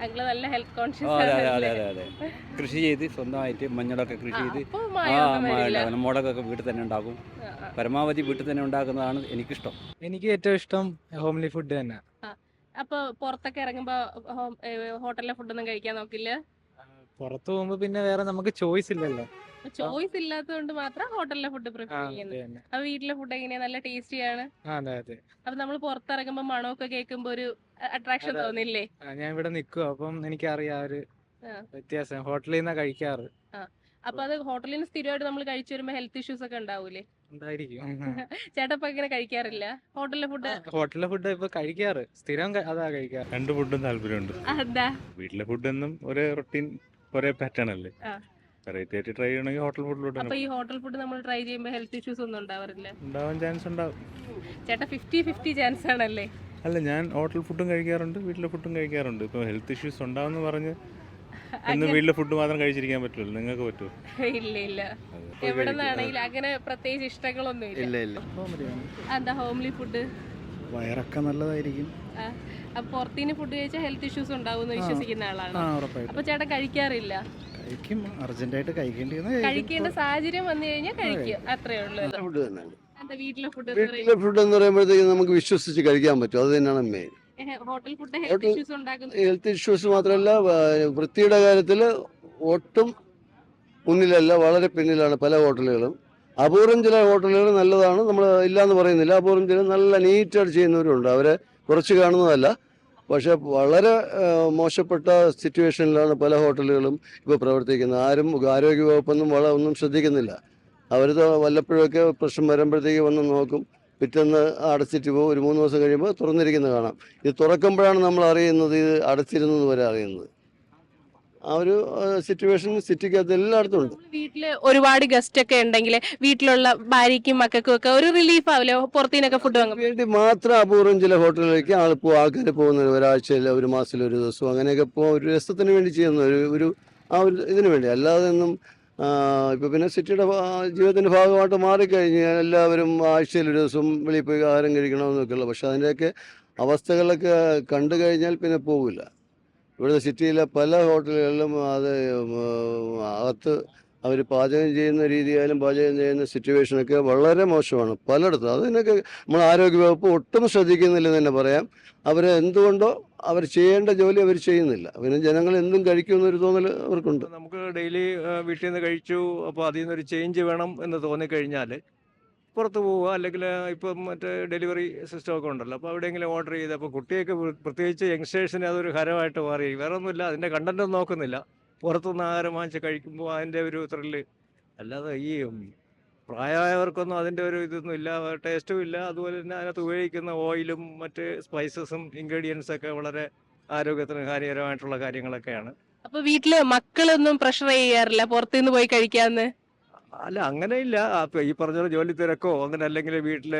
അങ്ങൾ നല്ല ഹെൽത്ത് കോൺഷ്യസ് അതെ അതെ അതെ അതെ അതെ. കൃഷി ചെയ്ത് സ്വന്തമായിട്ട് മഞ്ഞളൊക്കെ കൃഷി ചെയ്ത് ആ മുളകൊക്കെ വീട്ടിൽ തന്നെ ഉണ്ടാക്കും. ആ. പരമാവധി വീട്ടിൽ തന്നെ ഉണ്ടാക്കുന്നതാണ് എനിക്കിഷ്ടം. എനിക്ക് ഏറ്റവും ഇഷ്ടം ഹോംലി ഫുഡ് തന്നെ. അപ്പൊ പുറത്തൊക്കെ ഇറങ്ങുമ്പോ ഹോം ഹോട്ടലിലെ ഫുഡൊന്നും കഴിക്കാൻ നോക്കില്ല? പുറത്തു പോകുമ്പോ പിന്നെ വേറെ നമുക്ക് ചോയ്സ് ഇല്ലല്ലോ. ചോയ്സ് ഇല്ലാത്തതുകൊണ്ട് മാത്രം ഹോട്ടലിലെ ഫുഡ് പ്രിഫർ ചെയ്യുന്നത്. അപ്പൊ വീട്ടിലെ ഫുഡ് എങ്ങനെയാ? നല്ല ടേസ്റ്റിയാണ് ആണ്. അതെ അതെ. അപ്പൊ നമ്മൾ പുറത്തിറങ്ങുമ്പോ മണമൊക്കെ കേൾക്കുമ്പോ ഒരു അട്രാക്ഷൻ തോന്നില്ലേ? ഞാൻ ഇവിടെ നിൽക്കും അപ്പം എനിക്കറിയാം ഒരു. വ്യത്യാസം. ഹോട്ടലിൽ നിന്നാ കഴിക്കാറ്. അപ്പൊ അത് ഹോട്ടലിൽ നിന്ന് സ്ഥിരമായിട്ട് നമ്മൾ കഴിച്ചു വരുമ്പോ ഹെൽത്ത് ഇഷ്യൂസ് ഒക്കെ ഉണ്ടാവൂലേ? [LAUGHS] ചേട്ടപ്പ ഇങ്ങനെ കഴിക്കാറില്ല? ഹോട്ടലിലെ ഫുഡ് ഹോട്ടലിലെ ഫുഡ് ഇപ്പൊ കഴിക്കാറ്. സ്ഥിരം അതാ കഴിക്കാറ്. രണ്ട് ഫുഡും താല്പര്യമുണ്ട്. വീട്ടിലെ ഫുഡ് എന്നും ഒരു റൊട്ടീൻ ഒരേ പാറ്റേൺ അല്ലേ? വെറൈറ്റി ആയിട്ട് ട്രൈ ചെയ്യണമെങ്കിൽ ഹോട്ടൽ ഫുഡിലോട്ട് അപ്പൊ ഈ ഹോട്ടൽ ഫുഡ് നമ്മൾ ട്രൈ ചെയ്യുമ്പോൾ ഹെൽത്ത് ഇഷ്യൂസ് ഒന്നും ഉണ്ടാവാറില്ല. ഉണ്ടാവാൻ ചാൻസ് ഉണ്ടാവും. ചേട്ടാ ഫിഫ്റ്റി ഫിഫ്റ്റി ചാൻസ് ആണല്ലേ? അല്ല ഞാൻ ഹോട്ടൽ ഫുഡും കഴിക്കാറുണ്ട് വീട്ടിലെ ഫുഡും കഴിക്കാറുണ്ട്. ഇപ്പോൾ ഹെൽത്ത് ഇഷ്യൂസ് ഉണ്ടാവുമെന്ന് പറഞ്ഞ് ഇന്ന് വീട്ടിലെ ഫുഡ് മാത്രം കഴിച്ചിരിക്കാൻ പറ്റില്ല നിങ്ങൾക്ക് പറ്റുമോ? ഇല്ല ഇല്ല. എവിടെ നിന്നാണെങ്കിലും അങ്ങനെ പ്രത്യേകിച്ച് ഇഷ്ടങ്ങളൊന്നും ഇല്ല. ഇല്ല എന്താ ഹോംലി ഫുഡ് വയറൊക്കെ നല്ലതായിരിക്കും. അപ്പൊ പുറത്തുനിന്ന് ഫുഡ് കഴിച്ചാൽ ഹെൽത്ത് ഇഷ്യൂസ് ഉണ്ടാവും വിശ്വസിക്കുന്ന ആളാണ്. അപ്പൊ ചേട്ടൻ കഴിക്കാറില്ല? കഴിക്കും അർജന്റായിട്ട് കഴിക്കേണ്ടി കഴിക്കേണ്ട സാഹചര്യം വന്നു കഴിഞ്ഞാൽ കഴിക്കും അത്രേ ഉള്ളൂ. ഫുഡ് തന്നെയാണ്. എന്താ വീട്ടിലെ ഫുഡ് വീട്ടിലെ ഫുഡ് എന്ന് പറയുമ്പോഴത്തേക്ക് നമുക്ക് വിശ്വസിച്ച് കഴിക്കാൻ പറ്റും. അത് തന്നെയാണ് main hotel food health issues മാത്രമല്ല വൃത്തിയുടെ കാര്യത്തിൽ ഒട്ടും മുന്നിലല്ല വളരെ പിന്നിലാണ് പല ഹോട്ടലുകളും അപൂർവം ചില ഹോട്ടലുകൾ നല്ലതാണ്. നമ്മൾ ഇല്ലാന്ന് പറയുന്നില്ല. അപൂർവം ചില നല്ല നീറ്റായിട്ട് ചെയ്യുന്നവരുണ്ട്. അവരെ കുറച്ച് കാണുന്നതല്ല. പക്ഷെ വളരെ മോശപ്പെട്ട സിറ്റുവേഷനിലാണ് പല ഹോട്ടലുകളും ഇപ്പോൾ പ്രവർത്തിക്കുന്നത്. ആരും ആരോഗ്യ വകുപ്പൊന്നും വള ഒന്നും ശ്രദ്ധിക്കുന്നില്ല. അവർ വല്ലപ്പോഴൊക്കെ പ്രശ്നം വരുമ്പോഴത്തേക്ക് വന്ന് നോക്കും. പിറ്റേന്ന് അടച്ചിട്ട് പോകും. ഒരു മൂന്ന് ദിവസം കഴിയുമ്പോൾ തുറന്നിരിക്കുന്നത് കാണാം. ഇത് തുറക്കുമ്പോഴാണ് നമ്മൾ അറിയുന്നത് ഇത് അടച്ചിരുന്നത് വരെ അറിയുന്നത്. ആ ഒരു സിറ്റുവേഷൻ സിറ്റിക്കകത്ത് എല്ലായിടത്തും ഉണ്ട്. വീട്ടിൽ ഒരുപാട് ഗസ്റ്റ് ഒക്കെ ഉണ്ടെങ്കിൽ വീട്ടിലുള്ള ഭാര്യയ്ക്കും മക്കൾക്കും ഒക്കെ ഒരു റിലീഫ് ആവില്ലേ? പുറത്തുനിന്നൊക്കെ ഫുഡ് വാങ്ങും വേണ്ടി മാത്രം അപൂർവം ചില ഹോട്ടലിലേക്ക് ആൾ പോ ആൾക്കാർ പോകുന്നത് ഒരാഴ്ചയിൽ ഒരു മാസത്തിൽ ഒരു ദിവസം അങ്ങനെയൊക്കെ പോ ഒരു രസത്തിന് വേണ്ടി ചെയ്യുന്ന ഒരു ഒരു ആ ഒരു ഇതിനു വേണ്ടി. അല്ലാതെ ഒന്നും ഇപ്പോൾ പിന്നെ സിറ്റിയുടെ ജീവിതത്തിന്റെ ജീവിതത്തിന്റെ ഭാഗമായിട്ട് മാറിക്കഴിഞ്ഞ് എല്ലാവരും ആഴ്ചയിൽ ഒരു ദിവസം വെളിയിൽ പോയി ആഹാരം കഴിക്കണമെന്നൊക്കെയുള്ള. പക്ഷെ അതിന്റെയൊക്കെ അവസ്ഥകളൊക്കെ കണ്ടു കഴിഞ്ഞാൽ പിന്നെ പോകില്ല ഇവിടുത്തെ സിറ്റിയിലെ പല ഹോട്ടലുകളിലും അത് അകത്ത് അവർ പാചകം ചെയ്യുന്ന രീതിയായാലും പാചകം ചെയ്യുന്ന സിറ്റുവേഷനൊക്കെ വളരെ മോശമാണ് പലയിടത്തും. അതിനൊക്കെ നമ്മൾ ആരോഗ്യവകുപ്പ് ഒട്ടും ശ്രദ്ധിക്കുന്നില്ലെന്ന് തന്നെ പറയാം. അവർ എന്തുകൊണ്ടോ അവർ ചെയ്യേണ്ട ജോലി അവർ ചെയ്യുന്നില്ല. പിന്നെ ജനങ്ങൾ എന്തും കഴിക്കുമെന്നൊരു തോന്നൽ അവർക്കുണ്ട്. നമുക്ക് ഡെയിലി വീട്ടിൽ നിന്ന് കഴിച്ചു അപ്പോൾ അതിൽ നിന്നൊരു ചേഞ്ച് വേണം എന്ന് തോന്നിക്കഴിഞ്ഞാൽ പുറത്ത് പോവുക അല്ലെങ്കിൽ ഇപ്പം മറ്റേ ഡെലിവറി സിസ്റ്റം ഒക്കെ ഉണ്ടല്ലോ. അപ്പോൾ എവിടെയെങ്കിലും ഓർഡർ ചെയ്ത് അപ്പോൾ കുട്ടിയൊക്കെ പ്ര- പ്രത്യേകിച്ച് യങ്സ്റ്റേഴ്സിന് അതൊരു ഹരമായിട്ട് മാറി. വേറെ ഒന്നുമില്ല അതിന്റെ കണ്ടന്റ് ഒന്നും നോക്കുന്നില്ല. പുറത്തുനിന്ന് ആഹാരം വാങ്ങിച്ച് കഴിക്കുമ്പോൾ അതിന്റെ ഒരു ത്രില്ല് അല്ലാതെ ഈ പ്രായമായവർക്കൊന്നും അതിന്റെ ഒരു ഇതൊന്നും ഇല്ല ടേസ്റ്റും ഇല്ല. അതുപോലെ തന്നെ അതിനകത്ത് ഉപയോഗിക്കുന്ന ഓയിലും മറ്റ് സ്പൈസസും ഇൻഗ്രീഡിയൻസ് ഒക്കെ വളരെ ആരോഗ്യത്തിന് ഹാനികരമായിട്ടുള്ള കാര്യങ്ങളൊക്കെയാണ്. അപ്പൊ വീട്ടിൽ മക്കളൊന്നും പ്രഷർ ചെയ്യാറില്ല? പുറത്തുനിന്ന് പോയി കഴിക്കാന്ന്? അല്ല അങ്ങനെയില്ല. ഇല്ല ഈ പറഞ്ഞ ജോലി തിരക്കോ അങ്ങനെ അല്ലെങ്കിൽ വീട്ടിൽ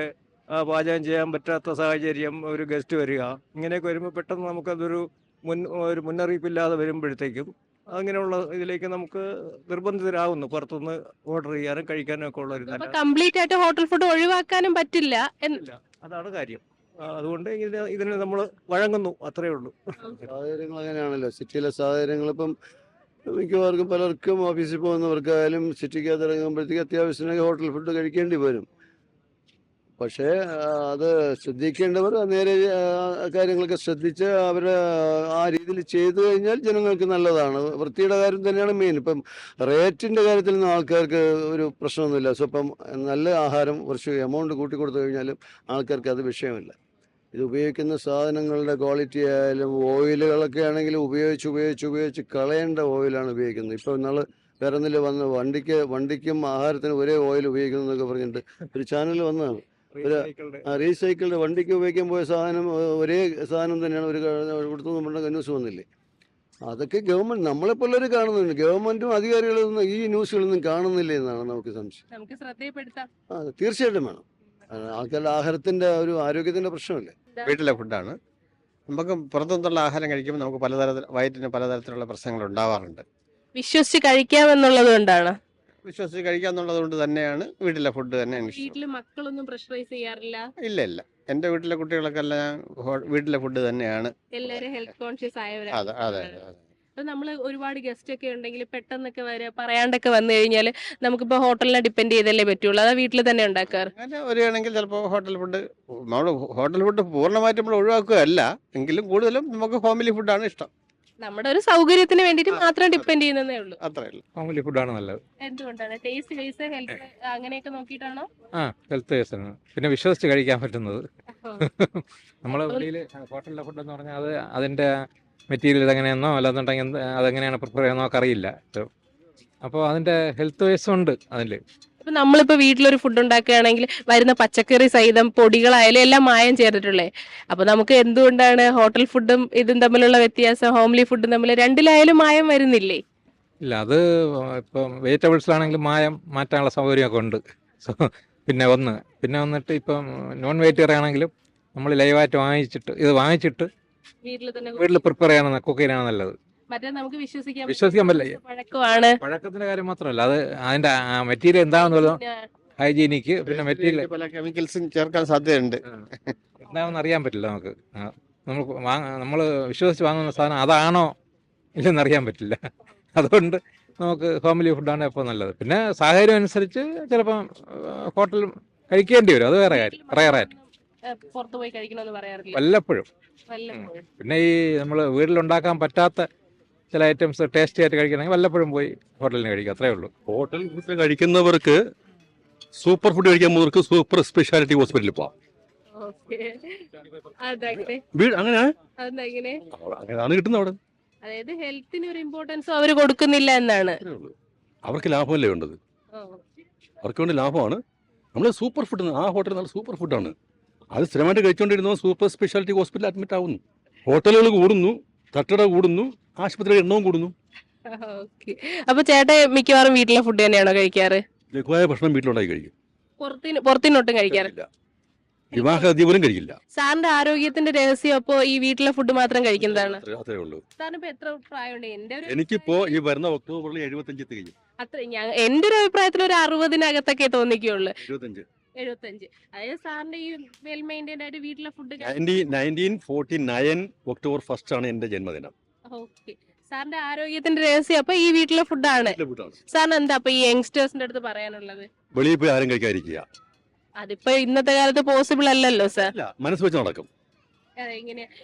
പാചകം ചെയ്യാൻ പറ്റാത്ത സാഹചര്യം ഒരു ഗസ്റ്റ് വരിക ഇങ്ങനെയൊക്കെ വരുമ്പോൾ പെട്ടെന്ന് നമുക്കതൊരു മുൻ ഒരു മുന്നറിയിപ്പില്ലാതെ വരുമ്പോഴത്തേക്കും അങ്ങനെയുള്ള ഇതിലേക്ക് നമുക്ക് നിർബന്ധിതരാകുന്നു പുറത്തുനിന്ന് ഓർഡർ ചെയ്യാനും കഴിക്കാനും ഒക്കെ ഉള്ള ഒരു കംപ്ലീറ്റ് ആയിട്ട് ഹോട്ടൽ ഫുഡ് ഒഴിവാക്കാനും പറ്റില്ല എന്ന് അതാണ് കാര്യം. അതുകൊണ്ട് ഇതിന് ഇതിന് നമ്മൾ വഴങ്ങുന്നു അത്രേ ഉള്ളൂ. സാഹചര്യങ്ങൾ അങ്ങനെയാണല്ലോ സിറ്റിയിലെ സാഹചര്യങ്ങൾ ഇപ്പം മിക്കവാർക്കും പലർക്കും ഓഫീസിൽ പോകുന്നവർക്കായാലും സിറ്റിക്കകത്ത് ഇറങ്ങുമ്പോഴത്തേക്ക് അത്യാവശ്യത്തിനൊക്കെ ഹോട്ടൽ ഫുഡ് കഴിക്കേണ്ടി വരും. പക്ഷേ അത് ശ്രദ്ധിക്കേണ്ടവർ നേരെ കാര്യങ്ങളൊക്കെ ശ്രദ്ധിച്ച് അവർ ആ രീതിയിൽ ചെയ്തു കഴിഞ്ഞാൽ ജനങ്ങൾക്ക് നല്ലതാണ്. വൃത്തിയുടെ കാര്യം തന്നെയാണ് മെയിൻ ഇപ്പം റേറ്റിന്റെ കാര്യത്തിൽ നിന്ന് ആൾക്കാർക്ക് ഒരു പ്രശ്നമൊന്നുമില്ല. സോ ഇപ്പം നല്ല ആഹാരം കുറച്ച് എമൗണ്ട് കൂട്ടി കൊടുത്തു കഴിഞ്ഞാലും ആൾക്കാർക്ക് അത് വിഷയമില്ല. ഇത് ഉപയോഗിക്കുന്ന സാധനങ്ങളുടെ ക്വാളിറ്റി ആയാലും ഓയിലുകളൊക്കെ ആണെങ്കിൽ ഉപയോഗിച്ച് ഉപയോഗിച്ച് ഉപയോഗിച്ച് കളയേണ്ട ഓയിലാണ് ഉപയോഗിക്കുന്നത്. ഇപ്പോൾ നമ്മൾ വേറെ എന്തെങ്കിലും വന്ന് വണ്ടിക്ക് വണ്ടിക്കും ആഹാരത്തിനും ഒരേ ഓയിൽ ഉപയോഗിക്കുന്നു എന്നൊക്കെ പറഞ്ഞിട്ട് ഒരു ചാനൽ വന്നതാണ്. ഒരു റീസൈക്കിൾഡ് വണ്ടിക്ക് ഉപയോഗിക്കാൻ പോയ സാധനം ഒരേ സാധനം തന്നെയാണ് ഒരു കൊടുത്തു നമ്മുടെ ന്യൂസ് വന്നില്ലേ. അതൊക്കെ ഗവൺമെന്റ് നമ്മളെപ്പോലൊരു കാണുന്നുണ്ട്. ഗവൺമെന്റും അധികാരികളൊന്നും ഈ ന്യൂസുകളൊന്നും കാണുന്നില്ല എന്നാണ് നമുക്ക് സംശയം. നമുക്ക് ശ്രദ്ധയിൽപ്പെടുത്താം. ആ തീർച്ചയായിട്ടും വേണം. ആൾക്കാരുടെ ആഹാരത്തിന്റെ ഒരു ആരോഗ്യത്തിന്റെ പ്രശ്നമല്ലേ? വീട്ടിലെ ഫുഡാണ്. നമുക്ക് പുറത്തുനിന്നുള്ള ആഹാരം കഴിക്കുമ്പോൾ നമുക്ക് പലതരത്തിൽ വയറ്റിന് പലതരത്തിലുള്ള പ്രശ്നങ്ങൾ ഉണ്ടാവാറുണ്ട്. വിശ്വസിച്ച് കഴിക്കാമെന്നുള്ളത് കൊണ്ടാണ്. വിശ്വസിച്ച് കഴിക്കാന്നുള്ളത് കൊണ്ട് തന്നെയാണ് വീട്ടിലെ ഫുഡ് തന്നെ മക്കളൊന്നും പ്രഷറൈസ് ചെയ്യാറില്ല? ഇല്ല ഇല്ല. എന്റെ വീട്ടിലെ കുട്ടികളൊക്കെ എല്ലാം വീട്ടിലെ ഫുഡ് തന്നെയാണ്. എല്ലാവരും ഹെൽത്ത് കോൺഷ്യസ് ആയവരാണ് അതെ അതെ അതെ. അപ്പൊ നമ്മൾ ഒരുപാട് ഗസ്റ്റ് ഒക്കെ ഉണ്ടെങ്കിൽ പെട്ടെന്നൊക്കെ വരെ പറയാണ്ടൊക്കെ വന്നു കഴിഞ്ഞാൽ നമുക്കിപ്പോ ഹോട്ടലിനെ ഡിപ്പെൻഡ് ചെയ്തല്ലേ പറ്റുള്ളൂ. അതാ വീട്ടിൽ തന്നെ ഉണ്ടാക്കാറ്. അങ്ങനെ വരികയാണെങ്കിൽ ചിലപ്പോൾ ഹോട്ടൽ ഫുഡ് നമ്മൾ ഹോട്ടൽ ഫുഡ് പൂർണമായിട്ട് നമ്മൾ ഒഴിവാക്കുകയല്ല. എങ്കിലും കൂടുതലും നമുക്ക് ഫാമിലി ഫുഡാണ് ഇഷ്ടം. നമ്മുടെ ഒരു സൗകര്യത്തിന് വേണ്ടിട്ട് മാത്രം ഡിപ്പെൻഡ് ചെയ്യുന്നതേ ഉള്ളൂ. അത്രേ ഉള്ളൂ. ഫാമിലി ഫുഡാണ് നല്ലത്. എന്തുകൊണ്ടാണ്? ടേസ്റ്റ് വൈസ് ഹെൽത്ത് അങ്ങനെയൊക്കെ നോക്കിയിട്ടാണോ? ആ ഹെൽത്ത് കേസാണ് പിന്നെ വിശ്വസിച്ച് കഴിക്കാൻ പറ്റുന്നത്. നമ്മൾ വെളിയിൽ ഹോട്ടലിലെ ഫുഡ് എന്ന് പറഞ്ഞാൽ അത് അതിന്റെ മെറ്റീരിയൽ ഇതെങ്ങനെയെന്നോ അല്ലാന്നുണ്ടെങ്കിൽ അതെങ്ങനെയാണ് പ്രിപ്പയർ ചെയ്യുന്നോ ഒക്കെ അറിയില്ല. അപ്പോൾ അതിന്റെ ഹെൽത്ത് വൈസും ഉണ്ട് അതിൽ ഇപ്പൊ നമ്മളിപ്പോ വീട്ടിലൊരു ഫുഡ് ഉണ്ടാക്കുകയാണെങ്കിൽ വരുന്ന പച്ചക്കറി സഹിതം പൊടികളായാലും എല്ലാം മായം ചേർത്തിട്ടുള്ളേ അപ്പൊ നമുക്ക് എന്തുകൊണ്ടാണ് ഹോട്ടൽ ഫുഡും ഇതും തമ്മിലുള്ള വ്യത്യാസം ഹോംലി ഫുഡും തമ്മിൽ രണ്ടിലായാലും മായം വരുന്നില്ലേ? ഇല്ല അത് ഇപ്പം വെജിറ്റബിൾസിലാണെങ്കിലും മായം മാറ്റാനുള്ള സൗകര്യമൊക്കെ ഉണ്ട്. സോ പിന്നെ ഒന്ന് പിന്നെ വന്നിട്ട് ഇപ്പം നോൺ വെജിറ്റേറിയൻ ആണെങ്കിലും നമ്മൾ ലൈവായിട്ട് വാങ്ങിച്ചിട്ട് ഇത് വാങ്ങിച്ചിട്ട് വീട്ടിൽ തന്നെ വീട്ടിൽ പ്രിപ്പയർ ചെയ്യണം കുക്ക് നല്ലത്. മറ്റേ നമുക്ക് വിശ്വസിക്കാൻ വിശ്വസിക്കാൻ പറ്റില്ല. പഴക്കമാണ്. പഴക്കത്തിന്റെ കാര്യം മാത്രമല്ല അത് അതിന്റെ മെറ്റീരിയൽ എന്താണെന്നുള്ളത് ഹൈജീനിക്ക് പിന്നെ മെറ്റീരിയൽ പല കെമിക്കൽസും ചേർക്കാൻ സാധ്യതയുണ്ട്. എന്താണെന്ന് അറിയാൻ പറ്റില്ല നമുക്ക്. നമ്മൾ നമ്മൾ വിശ്വസിച്ച് വാങ്ങുന്ന സാധനം അതാണോ ഇല്ലെന്ന് അറിയാൻ പറ്റില്ല. അതുകൊണ്ട് നമുക്ക് ഹോംലി ഫുഡാണ് എപ്പോൾ നല്ലത്. പിന്നെ സാഹചര്യം അനുസരിച്ച് ചിലപ്പം ഹോട്ടൽ കഴിക്കേണ്ടി വരും. അത് വേറെ കാര്യം റയറായിട്ട് പുറത്തു പോയി കഴിക്കണമെന്ന് പറയാറില്ല. വല്ലപ്പോഴും. വല്ലപ്പോഴും. പിന്നെ ഈ നമ്മൾ വീട്ടിലുണ്ടാക്കാൻ പറ്റാത്ത ചില ഐറ്റംസ് ടേസ്റ്റി ആയിട്ട് കഴിക്കണമെങ്കിൽ വല്ലപ്പോഴും പോയി ഹോട്ടലിന് കഴിക്കുക അത്രേ ഉള്ളൂ. ഹോട്ടൽ ഫുഡ് കഴിക്കുന്നവർക്ക് സൂപ്പർ ഫുഡ് കഴിക്കാൻ പോകുന്നവർക്ക് സൂപ്പർ സ്പെഷ്യാലിറ്റി ഹോസ്പിറ്റലിൽ പോവാം. അങ്ങനെ അങ്ങനെയാണ് കിട്ടുന്നത് അവിടെ. അതായത് ഹെൽത്തിന് ഒരു ഇമ്പോർട്ടൻസ് അവർ കൊടുക്കുന്നില്ല എന്നാണ്. അവർക്ക് ലാഭമല്ലേ വേണ്ടത്. അവർക്ക് വേണ്ടി ലാഭമാണ്. നമ്മൾ സൂപ്പർ ഫുഡ് ആ ഹോട്ടൽ നല്ല സൂപ്പർ ഫുഡാണ് അത് സ്ഥിരമായിട്ട് കഴിച്ചുകൊണ്ടിരുന്നവർ സൂപ്പർ സ്പെഷ്യാലിറ്റി ഹോസ്പിറ്റലിൽ അഡ്മിറ്റ് ആവുന്നു. ഹോട്ടലുകൾ കൂടുന്നു തട്ടട കൂടുന്നു ആശുപത്രിയുടെ എണ്ണവും കൂടുന്നു. അപ്പൊ ചേട്ടൻ മിക്കവാറും വീട്ടിലെ ഫുഡ് തന്നെയാണോ കഴിക്കാറ്? ലഘുവായ ഭക്ഷണം വീട്ടിലുണ്ടായി കഴിക്കും. പുറത്തിന് പുറത്തിനൊട്ടും കഴിക്കാറ്? ഇല്ല. വിവാഹ പോലും കഴിക്കില്ല. സാറിന്റെ ആരോഗ്യത്തിന്റെ രഹസ്യം അപ്പോ ഈ വീട്ടിലെ ഫുഡ് മാത്രം കഴിക്കുന്നതാണ്? അത്രേ- ഉള്ളൂ. എത്ര പ്രായമുണ്ട്? എന്റെ ഒരു എനിക്കിപ്പോ ഈ വരുന്ന ഒക്ടോബറിൽ എഴുപത്തി തികയും അത്ര ഞാൻ എന്റെ ഒരു അഭിപ്രായത്തിൽ ഒരു അറുപതിനകത്തൊക്കെ തോന്നിക്കുള്ളൂ. എഴുപത്തഞ്ച്. അതായത് സാറിന്റെ ഈ വെൽ മെയിന്റൈൻഡ് ആയിട്ട് വീട്ടിലെ food nineteen forty nine October first ആണ് എന്റെ ജന്മദിനം. ഓക്കെ. സാറിന്റെ ആരോഗ്യത്തിന്റെ രഹസ്യം അപ്പൊ ഈ വീട്ടിലെ ഫുഡാണ് സാറിന് എന്താ അപ്പൊ ഈ യങ്സ്റ്റേഴ്സിന്റെ അടുത്ത് പറയാനുള്ളത്? വെളിയിൽ പോയി ആരും കഴിക്കാതിരിക്കുക. അതിപ്പോ ഇന്നത്തെ കാലത്ത് പോസിബിൾ അല്ലല്ലോ സാർ മനസ്സ് വെച്ച് നടക്കും.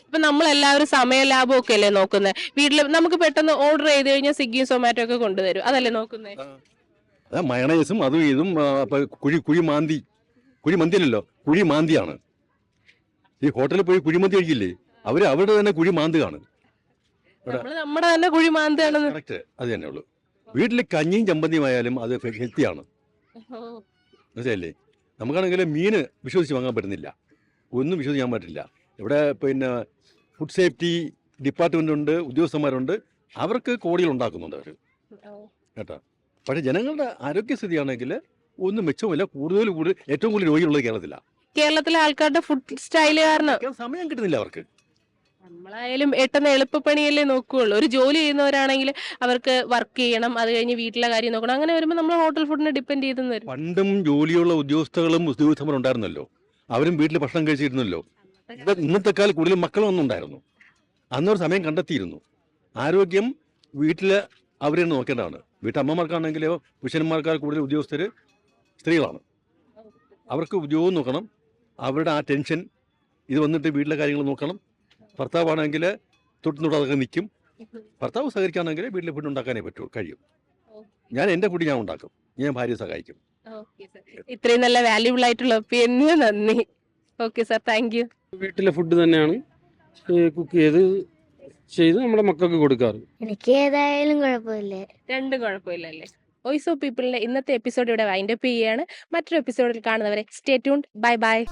ഇപ്പൊ നമ്മൾ എല്ലാവരും സമയ ലാഭം ഒക്കെ അല്ലേ നോക്കുന്നത് വീട്ടിൽ നമുക്ക് പെട്ടെന്ന് ഓർഡർ ചെയ്ത് കഴിഞ്ഞാൽ സ്വിഗ്ഗിയും സൊമാറ്റോ ഒക്കെ കൊണ്ടുതരും. അതല്ലേ നോക്കുന്നത് മയണേസും അതും ഇതും കുഴി കുഴി മാന്തി കുഴി കുഴിമാന്തിയാണ്. കുഴി മാന്തിയാണ് ഈ ഹോട്ടലിൽ പോയി കുഴിമന്തി കഴിക്കില്ലേ? അവർ അവരുടെ തന്നെ കുഴി മാന്തുകയാണ് ഇവിടെ നമ്മൾ നമ്മുടെ തന്നെ കുഴി മാന്താണെന്ന് കറക്റ്റ് അത് തന്നെ ഉള്ളൂ. വീട്ടിൽ കഞ്ഞിയും ചമ്പന്തിയും ആയാലും അത് ഹെൽത്തിയാണ്. മനസ്സിലല്ലേ നമുക്കാണെങ്കിൽ മീന് വിശ്വസിച്ച് വാങ്ങാൻ പറ്റുന്നില്ല. ഒന്നും വിശ്വസിക്കാൻ പറ്റില്ല. ഇവിടെ പിന്നെ ഫുഡ് സേഫ്റ്റി ഡിപ്പാർട്ട്മെന്റ് ഉണ്ട് ഉദ്യോഗസ്ഥന്മാരുണ്ട്. അവർക്ക് കോടികൾ ഉണ്ടാക്കുന്നുണ്ട് അവർ കേട്ടോ? പക്ഷേ ജനങ്ങളുടെ ആരോഗ്യസ്ഥിതിയാണെങ്കിൽ ഒന്നും മെച്ചവുമില്ല കൂടുതൽ കൂടുതൽ ഏറ്റവും കൂടുതൽ രോഗികളുള്ളത് കേരളത്തിലാണ് കേരളത്തിലെ ആൾക്കാരുടെ ഫുഡ് സ്റ്റൈൽ കാരണം സമയം കിട്ടുന്നില്ല അവർക്ക്. നമ്മളായാലും എട്ടെന്ന് എളുപ്പപ്പണിയല്ലേ നോക്കുകയുള്ളൂ ഒരു ജോലി ചെയ്യുന്നവരാണെങ്കിൽ അവർക്ക് വർക്ക് ചെയ്യണം അത് കഴിഞ്ഞ് വീട്ടിലെ കാര്യം നോക്കണം. അങ്ങനെ വരുമ്പോൾ നമ്മൾ ഹോട്ടൽ ഫുഡിനെ ഡിപ്പെൻഡ് ചെയ്ത് വരും. പണ്ടും ജോലിയുള്ള ഉദ്യോഗസ്ഥകളും ഉദ്യോഗസ്ഥന്മാരും ഉണ്ടായിരുന്നല്ലോ. അവരും വീട്ടിൽ ഭക്ഷണം കഴിച്ചിരുന്നല്ലോ. ഇന്നത്തെ കാലം കൂടുതൽ മക്കളൊന്നും ഉണ്ടായിരുന്നു. അന്നൊരു സമയം കണ്ടെത്തിയിരുന്നു. ആരോഗ്യം വീട്ടിൽ അവരെയാണ് നോക്കേണ്ടതാണ്. വീട്ടമ്മമാർക്കാണെങ്കിലോ പുരുഷന്മാർക്കാൾ കൂടുതൽ ഉദ്യോഗസ്ഥർ സ്ത്രീകളാണ്. അവർക്ക് ഉദ്യോഗം നോക്കണം. അവരുടെ ആ ടെൻഷൻ ഇത് വന്നിട്ട് വീട്ടിലെ കാര്യങ്ങൾ നോക്കണം. ഭർത്താവാണെങ്കിൽ തൊട്ടുനോടാതെ നിൽക്കും ഭർത്താവ് സഹകരിക്കുകയാണെങ്കിൽ വീട്ടിലെ ഫുഡ് ഉണ്ടാക്കാനേ പറ്റൂ കഴിയും. ഞാൻ എന്റെ ഫുഡ് ഞാൻ ഉണ്ടാക്കും. ഞാൻ ഭാര്യ സഹായിക്കും. ഇത്രയും നല്ല വാല്യൂബിൾ ആയിട്ടുള്ള ഒപ്പീനിയന് നന്ദി. ഓക്കെ സാർ താങ്ക് യു വീട്ടിലെ ഫുഡ് തന്നെയാണ് കുക്ക് ചെയ്ത് ചെയ്ത് നമ്മുടെ മക്കൾക്ക് കൊടുക്കാറ്. എനിക്ക് ഏതായാലും കുഴപ്പമില്ല. രണ്ടും കുഴപ്പമില്ല അല്ലേ വോയിസ് ഓഫ് പീപ്പിളിന്റെ ഇന്നത്തെ എപ്പിസോഡ് ഇവിടെ വൈൻഡപ്പ് ചെയ്യുകയാണ്. മറ്റൊരു എപ്പിസോഡിൽ കാണുന്നവരെ സ്റ്റേ ട്യൂൺ ബൈ ബൈ.